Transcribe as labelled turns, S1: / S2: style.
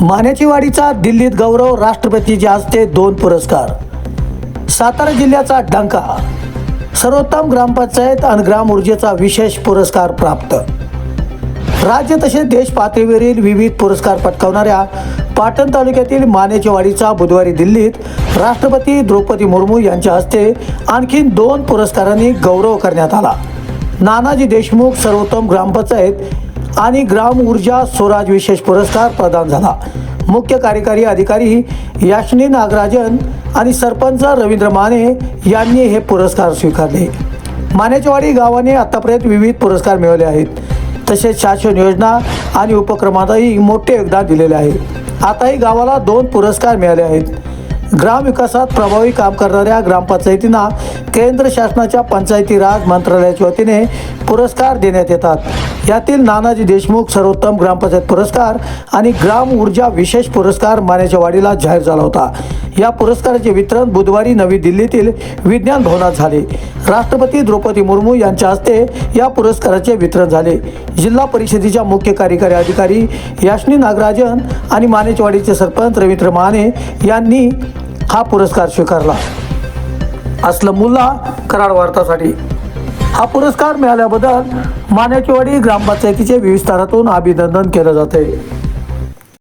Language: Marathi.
S1: मान्याची वाडीचा दिल्लीत गौरव राष्ट्रपतीच्या हस्ते दोन पुरस्कार. सातारा जिल्ह्याचा डंका सर्वोत्तम ग्रामपंचायत आणि ग्राम ऊर्जेचा विशेष पुरस्कार प्राप्त. राज्य तसेच देश पातळीवरील विविध पुरस्कार पटकावणाऱ्या पाटण तालुक्यातील मानेच्या वाडीचा बुधवारी दिल्लीत राष्ट्रपती द्रौपदी मुर्मू यांच्या हस्ते आणखीन दोन पुरस्कारांनी गौरव करण्यात आला. नानाजी देशमुख सर्वोत्तम ग्रामपंचायत आणि ग्राम ऊर्जा स्वराज विशेष पुरस्कार प्रदान झाला. मुख्य कार्यकारी अधिकारी याशनी नागराजन आणि सरपंच रवींद्र माने यांनी हे पुरस्कार स्वीकारले. मानेचवाडी गावाने आतापर्यंत विविध पुरस्कार मिळवले आहेत. तसेच शासन योजना आणि उपक्रमातही मोठे योगदान दिलेले आहे. आताही गावाला दोन पुरस्कार मिळाले आहेत. ग्रामविकासात प्रभावी काम करणाऱ्या ग्रामपंचायतींना केंद्र शासनाच्या पंचायती राज मंत्रालयाच्या वतीने पुरस्कार देण्यात येतात. यातील नानाजी देशमुख सर्वोत्तम ग्रामपंचायत पुरस्कार आणि ग्राम ऊर्जा विशेष पुरस्कार मानेच्या वाडीला जाहीर झाला होता. या पुरस्काराचे वितरण बुधवारी नवी दिल्लीतील विज्ञान भवनात झाले. राष्ट्रपती द्रौपदी मुर्मू यांच्या हस्ते या पुरस्काराचे वितरण झाले. जिल्हा परिषदेच्या मुख्य कार्यकारी अधिकारी याशनी नागराजन आणि मानेचवाडीचे सरपंच रवींद्र माने यांनी हा पुरस्कार स्वीकारला. असलं मुल्ला कराड वार्तासाठी. हा पुरस्कार मिळाल्याबद्दल मानेचवाडी ग्रामपंचायतीचे विविध स्तरातून अभिनंदन केलं जाते